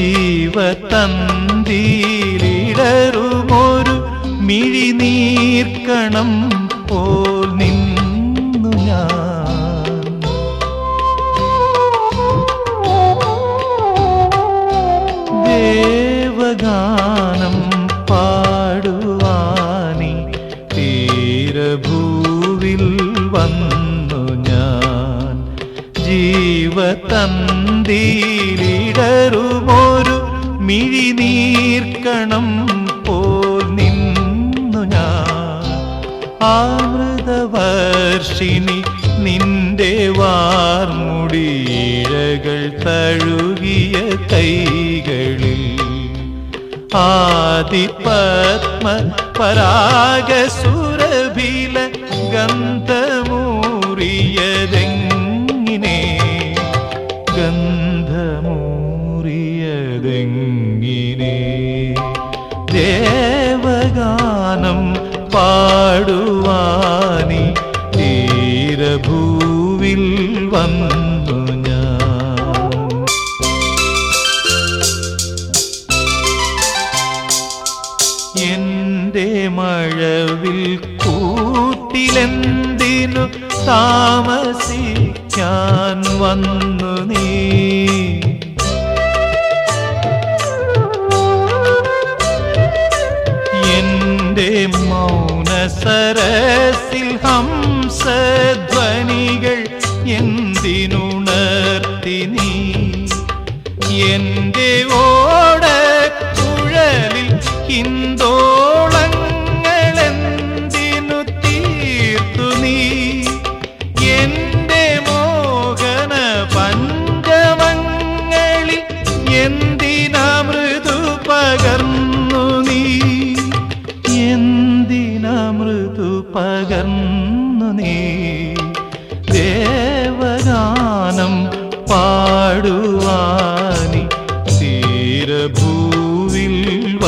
ജീവതന്തിയിലിടറുമൊരു മിഴിനീർക്കണം പോൽ നിന്നു ഞാൻ. ദേവഗാനം പാടുവാനി തീരഭൂവിൽ വന്നു ഞാൻ. ജീവതന്തിയിലിടറു മിഴിനീർക്കണം പോൽ നിന്നു ഞാൻ. ആമൃതവർഷിണി നിന്റെ വാർമുടിയിഴകൾ തഴുകിയ കൈകളിൽ. ആദിപത്മ പരാഗസുരഭില ഗന്ധമൂറിയതെങ്ങിനെ ദേവഗാനം പാടുവാനി തീരഭൂവിൽ വന്നു എന്റെ മഴവിൽ കൂട്ടിലെന്തിനു താമസിക്കാൻ വന്നു നീ? മൗനസരസിൽ ഹംസധ്വനികൾ എന്തിനുണർത്തി നീ?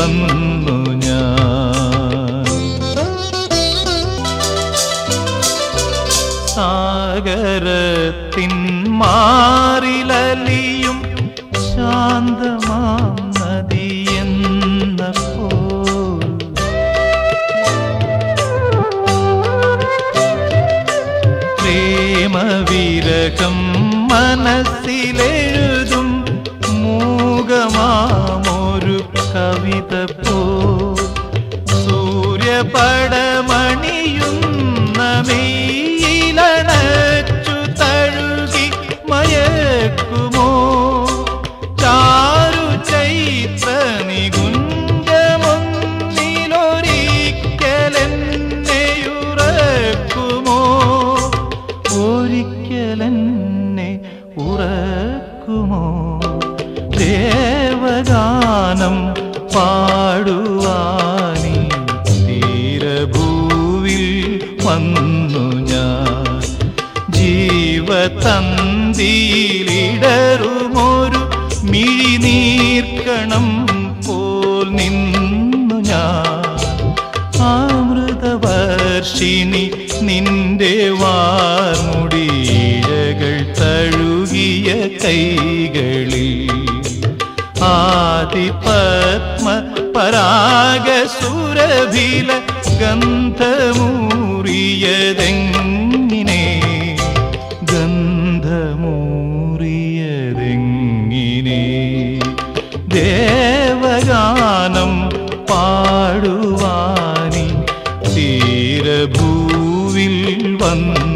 വന്നു ഞാൻ. സാഗരത്തിൻ മാറിലലിയും ശാന്തമാം നദിയെന്ന പ്രേമവിരകം മനസ്സിലെഴുതും മൂകമാമൊരു കവിത പോ സൂര്യപടമണിയുന്ന മെയ്യിലണച്ചു തഴുകി മയക്കുമോ? ചാരു ചൈത്ര ഉറക്കുമോ? ദേവഗാനം പാടുവാനി തീരഭൂവിൽ വന്നു ഞാൻ. ജീവതന്തിയിലിടറുമൊരു മിഴിനീർക്കണം പോൽ നിന്നു ഞാൻ. ആമൃതവർഷിണി നിന്റെ വാർമുടിയിഴകൾ തഴുകിയ കൈകളിൽ ആദിപത്മ പരാഗസുരഭില ഗന്ധമൂറിയതെങ്ങിനെ? ഗന്ധമൂറിയതെങ്ങിനെ? ദേവഗാനം പാടുവാനി തീരഭൂവിൽ വന്നു